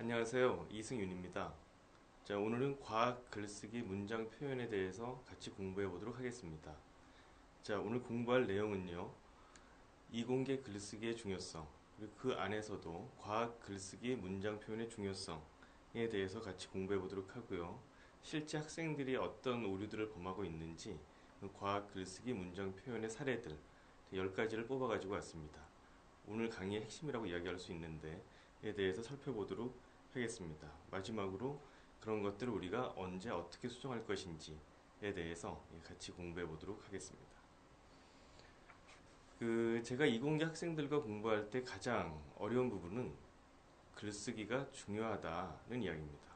안녕하세요. 이승윤입니다. 자, 오늘은 과학 글쓰기 문장 표현에 대해서 같이 공부해 보도록 하겠습니다. 자, 오늘 공부할 내용은요. 이공계 글쓰기의 중요성, 그리고 그 안에서도 과학 글쓰기 문장 표현의 중요성에 대해서 같이 공부해 보도록 하고요. 실제 학생들이 어떤 오류들을 범하고 있는지 그 과학 글쓰기 문장 표현의 사례들 10가지를 뽑아 가지고 왔습니다. 오늘 강의의 핵심이라고 이야기할 수 있는데 에 대해서 살펴보도록 하겠습니다. 마지막으로 그런 것들을 우리가 언제 어떻게 수정할 것인지에 대해서 같이 공부해 보도록 하겠습니다. 그 제가 이공계 학생들과 공부할 때 가장 어려운 부분은 글쓰기가 중요하다는 이야기입니다.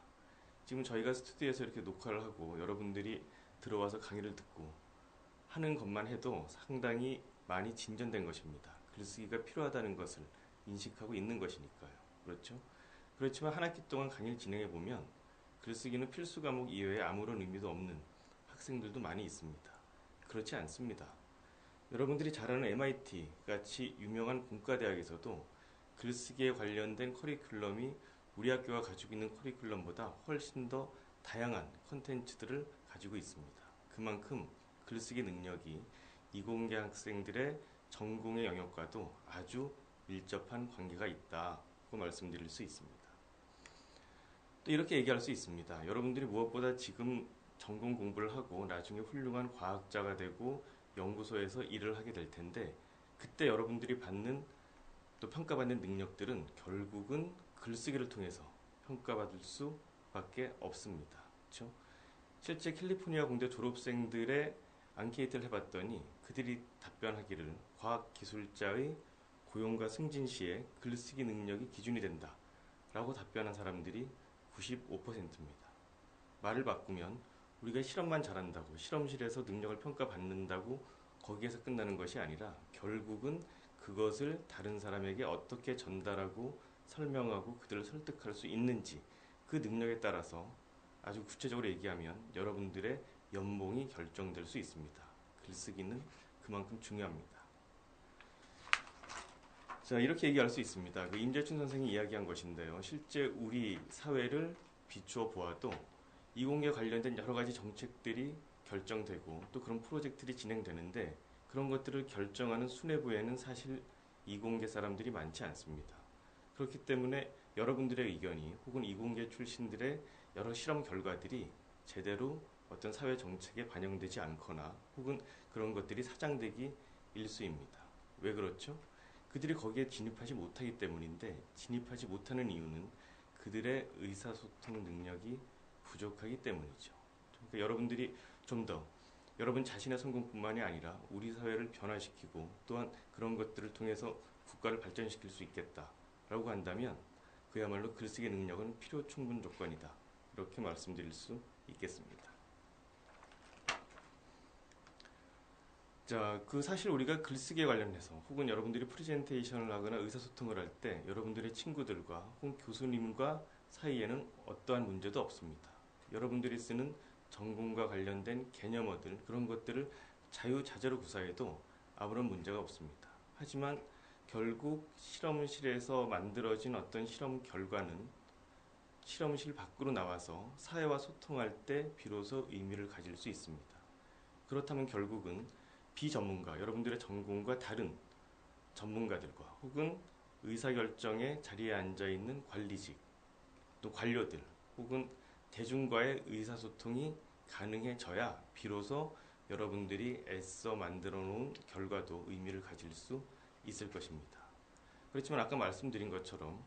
지금 저희가 스튜디오에서 이렇게 녹화를 하고 여러분들이 들어와서 강의를 듣고 하는 것만 해도 상당히 많이 진전된 것입니다. 글쓰기가 필요하다는 것을 인식하고 있는 것이니까요. 그렇죠? 그렇지만 한 학기 동안 강의를 진행해 보면 글쓰기는 필수 과목 이외에 아무런 의미도 없는 학생들도 많이 있습니다. 그렇지 않습니다. 여러분들이 잘 아는 MIT 같이 유명한 공과대학에서도 글쓰기에 관련된 커리큘럼이 우리 학교가 가지고 있는 커리큘럼보다 훨씬 더 다양한 컨텐츠들을 가지고 있습니다. 그만큼 글쓰기 능력이 이공계 학생들의 전공의 영역과도 아주 밀접한 관계가 있다 고 말씀드릴 수 있습니다. 또 이렇게 얘기할 수 있습니다. 여러분들이 무엇보다 지금 전공 공부를 하고 나중에 훌륭한 과학자가 되고 연구소에서 일을 하게 될 텐데 그때 여러분들이 받는 또 평가받는 능력들은 결국은 글쓰기를 통해서 평가받을 수밖에 없습니다. 그렇죠? 실제 캘리포니아 공대 졸업생들의 앙케이트를 해봤더니 그들이 답변하기를 과학기술자의 고용과 승진 시에 글쓰기 능력이 기준이 된다. 라고 답변한 사람들이 95%입니다. 말을 바꾸면 우리가 실험만 잘한다고 실험실에서 능력을 평가받는다고 거기에서 끝나는 것이 아니라 결국은 그것을 다른 사람에게 어떻게 전달하고 설명하고 그들을 설득할 수 있는지 그 능력에 따라서 아주 구체적으로 얘기하면 여러분들의 연봉이 결정될 수 있습니다. 글쓰기는 그만큼 중요합니다. 자, 이렇게 얘기할 수 있습니다. 그 임재춘 선생이 이야기한 것인데요. 실제 우리 사회를 비추어 보아도 이공계 관련된 여러 가지 정책들이 결정되고 또 그런 프로젝트들이 진행되는데 그런 것들을 결정하는 수뇌부에는 사실 이공계 사람들이 많지 않습니다. 그렇기 때문에 여러분들의 의견이 혹은 이공계 출신들의 여러 실험 결과들이 제대로 어떤 사회 정책에 반영되지 않거나 혹은 그런 것들이 사장되기 일수입니다. 왜 그렇죠? 그들이 거기에 진입하지 못하기 때문인데 진입하지 못하는 이유는 그들의 의사소통 능력이 부족하기 때문이죠. 그러니까 여러분들이 좀 더 여러분 자신의 성공뿐만이 아니라 우리 사회를 변화시키고 또한 그런 것들을 통해서 국가를 발전시킬 수 있겠다라고 한다면 그야말로 글쓰기 능력은 필요 충분 조건이다. 이렇게 말씀드릴 수 있겠습니다. 자, 그 사실 우리가 글쓰기에 관련해서 혹은 여러분들이 프레젠테이션을 하거나 의사소통을 할 때 여러분들의 친구들과 혹은 교수님과 사이에는 어떠한 문제도 없습니다. 여러분들이 쓰는 전공과 관련된 개념어들 그런 것들을 자유자재로 구사해도 아무런 문제가 없습니다. 하지만 결국 실험실에서 만들어진 어떤 실험 결과는 실험실 밖으로 나와서 사회와 소통할 때 비로소 의미를 가질 수 있습니다. 그렇다면 결국은 비전문가, 여러분들의 전공과 다른 전문가들과 혹은 의사결정의 자리에 앉아 있는 관리직, 또 관료들, 혹은 대중과의 의사소통이 가능해져야 비로소 여러분들이 애써 만들어 놓은 결과도 의미를 가질 수 있을 것입니다. 그렇지만 아까 말씀드린 것처럼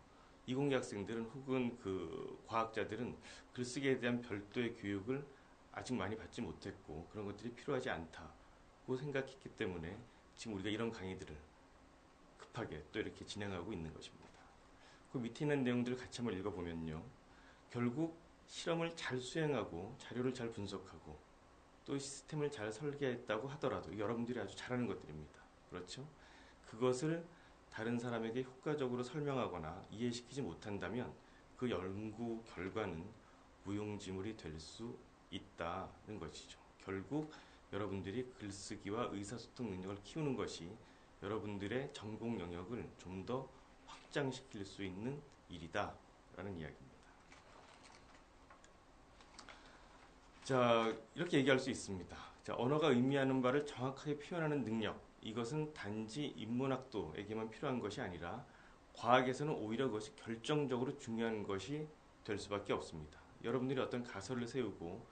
이공계 학생들은 혹은 그 과학자들은 글쓰기에 대한 별도의 교육을 아직 많이 받지 못했고 그런 것들이 필요하지 않다고 생각했기 때문에 지금 우리가 이런 강의들을 급하게 또 이렇게 진행하고 있는 것입니다. 그 밑에 있는 내용들을 같이 한번 읽어보면요. 결국 실험을 잘 수행하고 자료를 잘 분석하고 또 시스템을 잘 설계했다고 하더라도 여러분들이 아주 잘하는 것들입니다. 그렇죠? 그것을 다른 사람에게 효과적으로 설명하거나 이해시키지 못한다면 그 연구 결과는 무용지물이 될 수 있다는 것이죠. 결국 여러분들이 글쓰기와 의사소통 능력을 키우는 것이 여러분들의 전공 영역을 좀 더 확장시킬 수 있는 일이다 이야기입니다. 자, 이렇게 얘기할 수 있습니다. 자, 언어가 의미하는 바를 정확하게 표현하는 능력. 이것은 단지 인문학도에게만 필요한 것이 아니라 과학에서는 오히려 그것이 결정적으로 중요한 것이 될 수밖에 없습니다. 여러분들이 어떤 가설을 세우고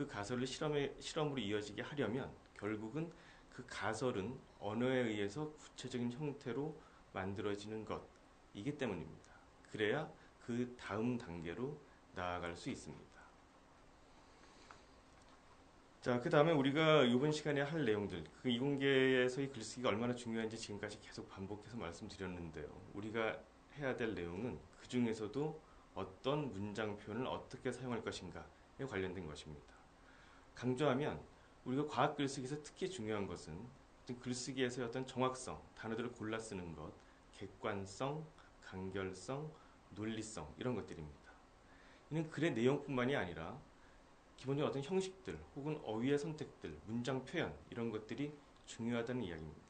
그 가설을 실험에, 실험으로 이어지게 하려면 결국은 그 가설은 언어에 의해서 구체적인 형태로 만들어지는 것이기 때문입니다. 그래야 그 다음 단계로 나아갈 수 있습니다. 자, 그 다음에 우리가 이번 시간에 할 내용들, 그 이공계에서의 글쓰기가 얼마나 중요한지 지금까지 계속 반복해서 말씀드렸는데요. 우리가 해야 될 내용은 그 중에서도 어떤 문장 표현을 어떻게 사용할 것인가에 관련된 것입니다. 강조하면 우리가 과학 글쓰기에서 특히 중요한 것은 글쓰기에서의 어떤 정확성, 단어들을 골라 쓰는 것, 객관성, 간결성, 논리성 이런 것들입니다. 이는 글의 내용뿐만이 아니라 기본적인 어떤 형식들 혹은 어휘의 선택들, 문장 표현 이런 것들이 중요하다는 이야기입니다.